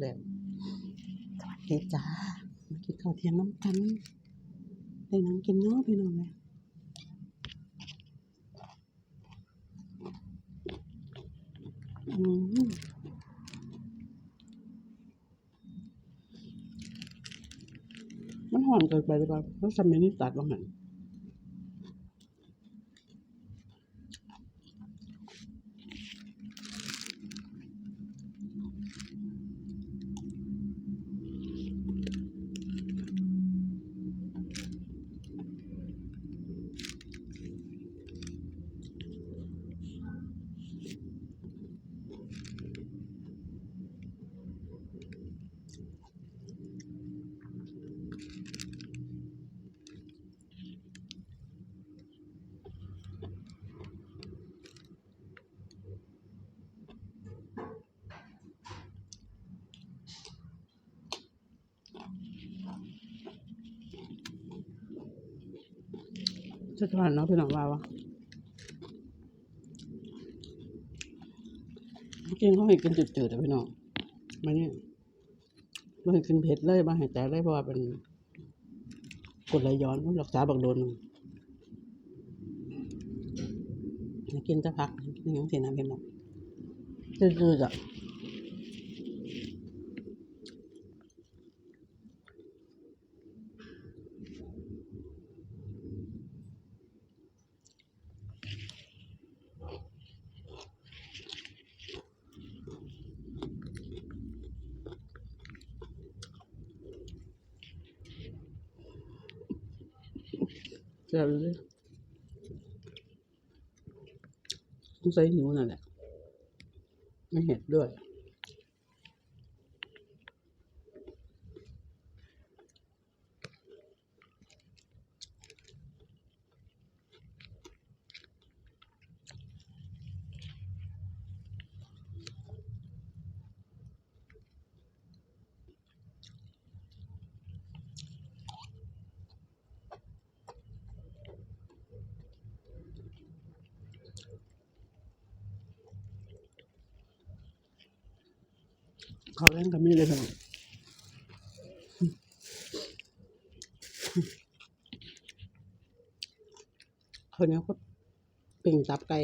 แล้วสวัสดีจ้า มากินข้าวเที่ยงน้ำกันได้นังกินเนาะพี่น้องเลยอืมมันหอมเกินไปหรือเปล่าเพราะสมัยนี้ตัดว่าหัน จะทานเนาะพี่น้องว่าวะกินเขาให้กินจืดๆแต่พี่น้องมาเนี่ยไม่ให้กินเผ็ดเลยมาให้แต่เลยเพราะว่าเป็นกดไหลย้อนรักษาบักโดนกินจะพักกินอย่างเสียนะพี่น้องจืดๆอะ จะเลยต้องใส่หิวนั่นแหละ ไม่เห็ดด้วย เขาเล่นกับมีเลยเถอะคนนี้ก็เปิ่งตับไก่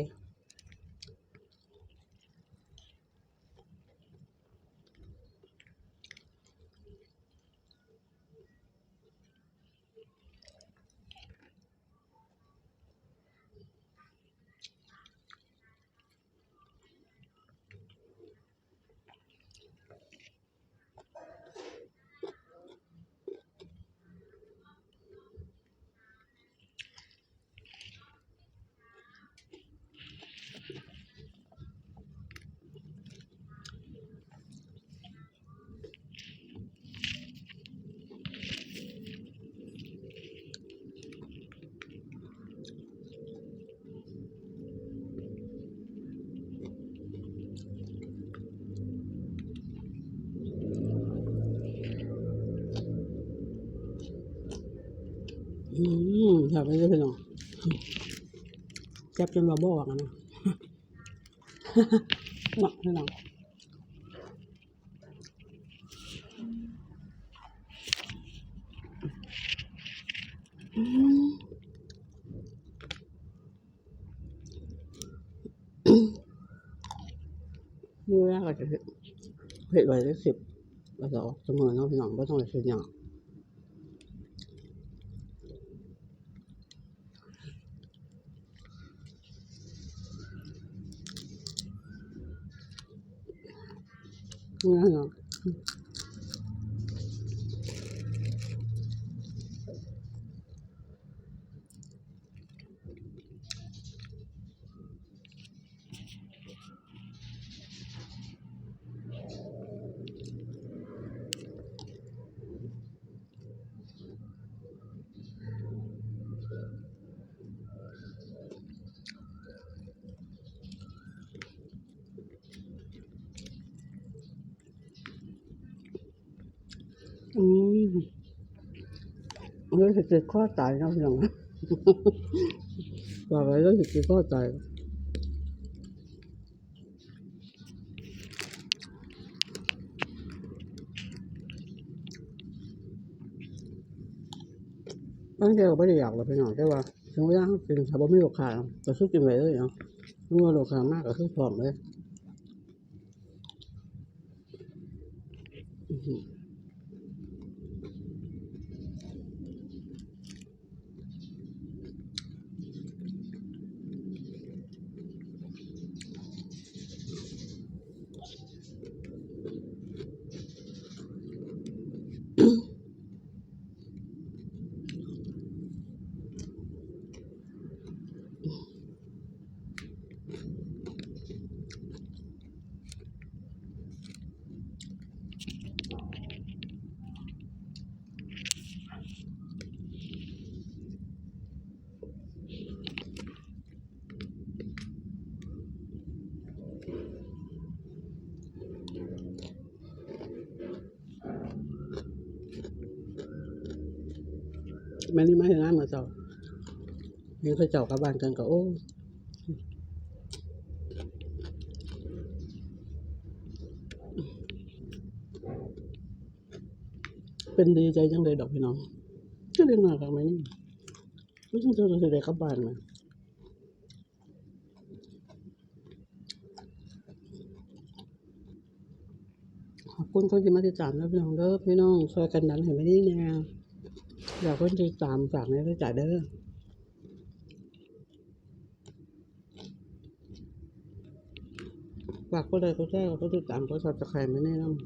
อืมอยากไปเลยพี่น้องจับจนว่าบอกนะเนาะพี่น้องอืมนี่แรกก็จะเผ็ดไว้ได้สิบแล้วก็เสมอเนาะพี่น้องไม่ต้องไปซื้ออย่าง นี่ มันจะติดข้อตายน้พี่น้องว่าไปแล้วจะติดข้อตายบางทีเราไม่ได้อยากหรอกพี่น่อยแต่ว่าช่วงเวลาป็นชาวบ้านไม่รู้ค้าก็ซื้อกินไปเลยเนาะเมื่อลูกค้ามากก็ซื้อพร้อมเลย Mm-hmm. แม่นี่มาเห็นงานมาเจ้าเห็นเขาเจ้ากับบ้านกันก็โอ้เป็นดีใจจังเลยดอกพี่น้องก็เรียนมากับแม่นี่ไม่ต้องเจอจะได้กลับบ้านมาขอบคุณคนที่มาติดตามนะพี่น้องเด้อพี่น้องช่วยกันดันให้แม่นี่แน่ อยากคนติดตามฝากในรายจ่ายเด้อฝากก็ได้ก็แจ้ก็ติดตามก็สอบจะใครไม่แน่นอน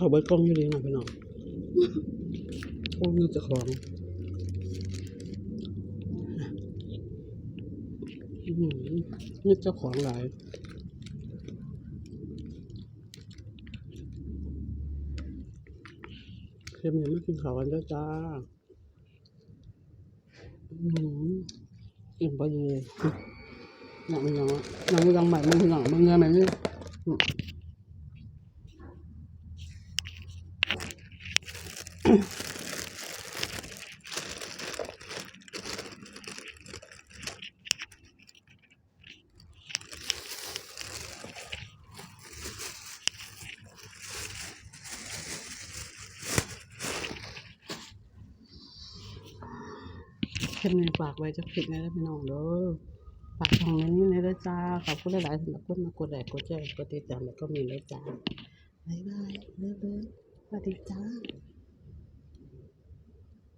เขาเบิดกล้องอยู่ดีนะพี่น้องโอ้นี่จะของอื้อหือนี่เจ้าของหลายเค็มยังไม่กินข้าวกันด้วจ้าอืมอิ่มไปเลยหนังมันยังอะหนังมันยังใหม่มันคือหนังมันเงยไหมนี่ อืมเค็มนี่ฝากไว้จะผิดนะพี่น้องเด้อฝากทางนี้ในด้วยจ้า ขอบคุณหลายๆสำหรับคนมากดไลค์กดแชร์กดติดตามแล้วก็มีเลยจ้า บ๊ายบายเลิฟๆสวัสดีจ้า